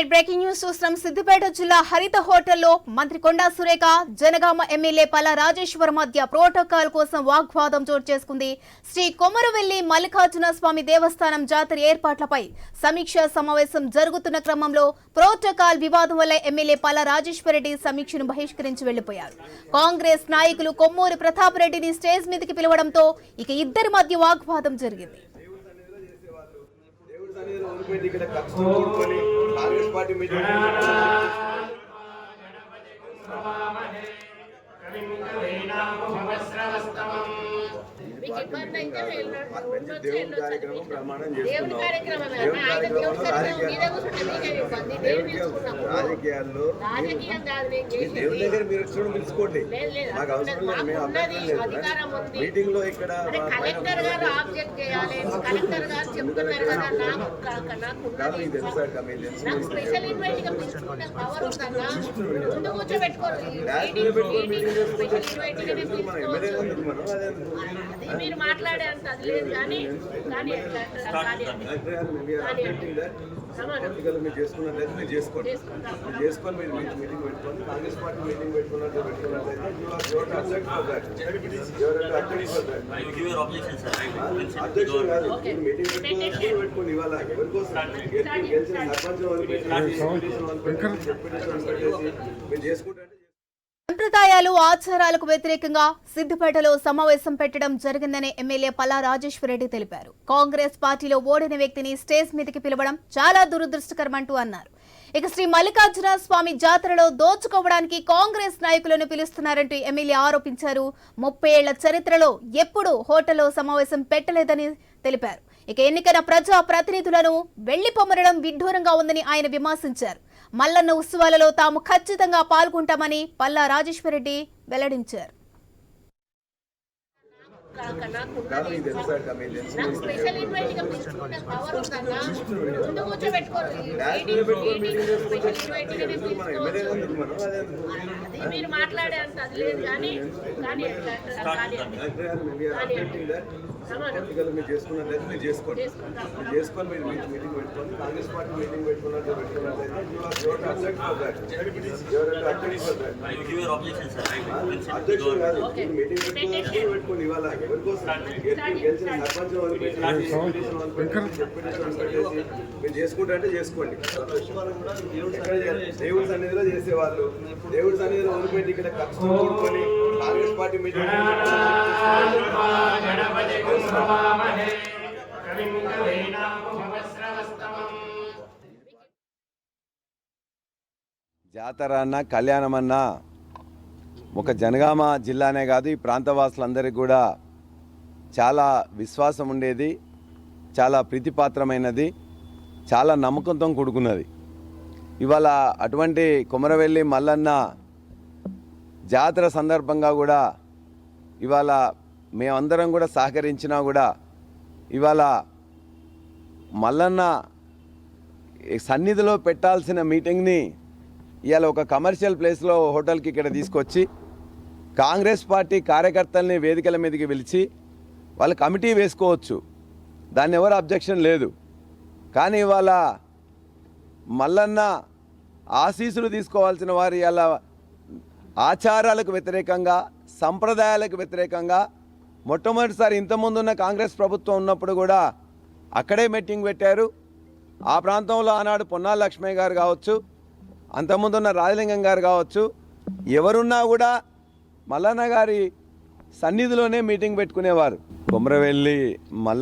Right breaking news చూస్తున్నాం. సిద్దిపేట జిల్లా హరిత హోటల్లో మంత్రి కొండా సురేఖ జనగామ ఎమ్మెల్యే పల్లా రాజేశ్వర్ మధ్య ప్రోటోకాల్ కోసం వాగ్వాదం చోటు చేసుకుంది. శ్రీ కొమరవెల్లి మల్లికార్జున స్వామి దేవస్థానం జాతర ఏర్పాట్లపై సమీక్ష సమావేశం జరుగుతున్న క్రమంలో ప్రోటోకాల్ వివాదం వల్ల ఎమ్మెల్యే పల్లా రాజేశ్వర్ రెడ్డి సమీక్షను బహిష్కరించి వెళ్ళిపోయారు కాంగ్రెస్ నాయకులు కొమ్మూరి ప్రతాప్ రెడ్డిని స్టేజ్ మీదకి పిలవడంతో ఇక ఇద్దరి మధ్య వాగ్వాదం జరిగింది. దేవుడి సన్నిధిలో వదిలిపెట్టి కార్యక్రమం కార్యక్రమంలో. రాజకీయాల్లో దగ్గర మీరు పిలుచుకోండి. మాకు అవసరం లేదు మేము లేదు. మీటింగ్లో ఇక్కడ మీకు తెలుసా మీకు తెలుసు. మనం ఎమ్మెల్యే మనం? అది మీరు మాట్లాడే అంత అది లేదు కానీ కానీ చేసుకున్నట్లయితే మీరు చేసుకోండి. చేసుకొని మీరు మీటింగ్ పెట్టుకోండి. కాంగ్రెస్ పార్టీ మీటింగ్ పెట్టుకున్నట్టు పెట్టుకున్నట్లయితే అధ్యక్షుడు కాదు. మీటింగ్ పెట్టుకోండి ఇవాళ ఎవరికోసం గెలిచిన సర్పంచ్ మీరు చేసుకుంటే సంప్రదాయాలు ఆచారాలకు వ్యతిరేకంగా సిద్దిపేటలో సమావేశం పెట్టడం జరిగిందని ఎమ్మెల్యే పల్లా రాజేశ్వరరెడ్డి తెలిపారు. కాంగ్రెస్ పార్టీలో ఓడిన వ్యక్తిని స్టేజ్ మీదకి పిలవడం చాలా దురదృష్టకరమంటూ అన్నారు. ఇక శ్రీ మల్లికార్జున స్వామి జాతరలో దోచుకోవడానికి కాంగ్రెస్ నాయకులను పిలుస్తున్నారంటూ ఎమ్మెల్యే ఆరోపించారు. ముప్పై ఏళ్ళ చరిత్రలో ఎప్పుడూ హోటల్లో సమావేశం పెట్టలేదని తెలిపారు. ఇక ఎన్నికైన ప్రజా ప్రతినిధులను వెళ్ళిపొమ్మరడం విడ్డూరంగా ఉందని ఆయన విమర్శించారు. మల్లన్న ఉత్సవాలలో తాము ఖచ్చితంగా పాల్గొంటామని పల్లా రాజేశ్వరరెడ్డి వెల్లడించారు. నాకు కాదు ఉన్నది మీకు తెలుసా అక్క, మీకు తెలుసు నాకు స్పెషల్ ఇన్వైట్ గా పిలుచుకునే పవర్ ఉందన్నా ముందు కూర్చోబెట్టుకోరు డాష్ మీద పెట్టుకొని మీటింగ్ చేసుకుంటే స్పెషల్ ఇన్వైట్ గానే మనం ఎమ్మెల్యే ఎందుకు మనం అదే ఎందుకు? అది మీరు మాట్లాడే అంత అది లేదు కానీ కానీ ఎట్లా అట్లా కానీ కలెక్టర్ గారు మీరు అభ్యర్థింగ్ that సమానం పొలిటికల్ మీరు చేసుకున్నట్లయితే మీరు చేసుకోండి చేసుకుంటాం మీరు చేసుకొని మీరు మీటింగ్ మీటింగ్ పెట్టుకోండి కాంగ్రెస్ పార్టీ మీటింగ్ పెట్టుకున్నట్టు పెట్టుకున్నట్లయితే your object for that your object for that I will give your objection, sir. I will mention to the అధ్యక్షుడు కాదు Okay. మీరు మీటింగ్ పెట్టుకున్నప్పుడు పెట్టుకోండి ఇవాళ మీరు చేసుకుంటే అంటే చేసుకోండి దేవుడి సన్నిధిలో చేసేవాళ్ళు దేవుడి సన్నిధిలో వదిలిపెట్టి ఇక్కడ ఖర్చు కూడుకొని కాంగ్రెస్ పార్టీ జాతర అన్న కళ్యాణం అన్న ఒక జనగామ జిల్లానే కాదు ఈ ప్రాంతవాసులందరికీ కూడా చాలా విశ్వాసం ఉండేది చాలా ప్రీతిపాత్రమైనది చాలా నమ్మకంతో కూడుకున్నది. ఇవాళ అటువంటి కుమరవెల్లి మల్లన్న జాతర సందర్భంగా కూడా ఇవాళ మేమందరం కూడా సహకరించినా కూడా ఇవాళ మల్లన్న సన్నిధిలో పెట్టాల్సిన మీటింగ్ని ఇవాళ ఒక కమర్షియల్ ప్లేస్లో హోటల్కి ఇక్కడ తీసుకొచ్చి కాంగ్రెస్ పార్టీ కార్యకర్తల్ని వేదికల మీదకి పిలిచి వాళ్ళు కమిటీ వేసుకోవచ్చు. దాన్ని ఎవరు అబ్జెక్షన్ లేదు. కానీ ఇవాళ మల్లన్న ఆశీస్సులు తీసుకోవాల్సిన వారి అలా ఆచారాలకు వ్యతిరేకంగా సంప్రదాయాలకు వ్యతిరేకంగా మొట్టమొదటిసారి ఇంతకుముందున్న కాంగ్రెస్ ప్రభుత్వం ఉన్నప్పుడు కూడా అక్కడే మీటింగ్ పెట్టారు. ఆ ప్రాంతంలో ఆనాడు పొన్నాల లక్ష్మయ్య గారు కావచ్చు అంతకుముందున్న రాజలింగం గారు కావచ్చు ఎవరున్నా కూడా మల్లన్న గారి సన్నిధిలోనే మీటింగ్ పెట్టుకునేవారు. కొమరవెల్లి మల్ల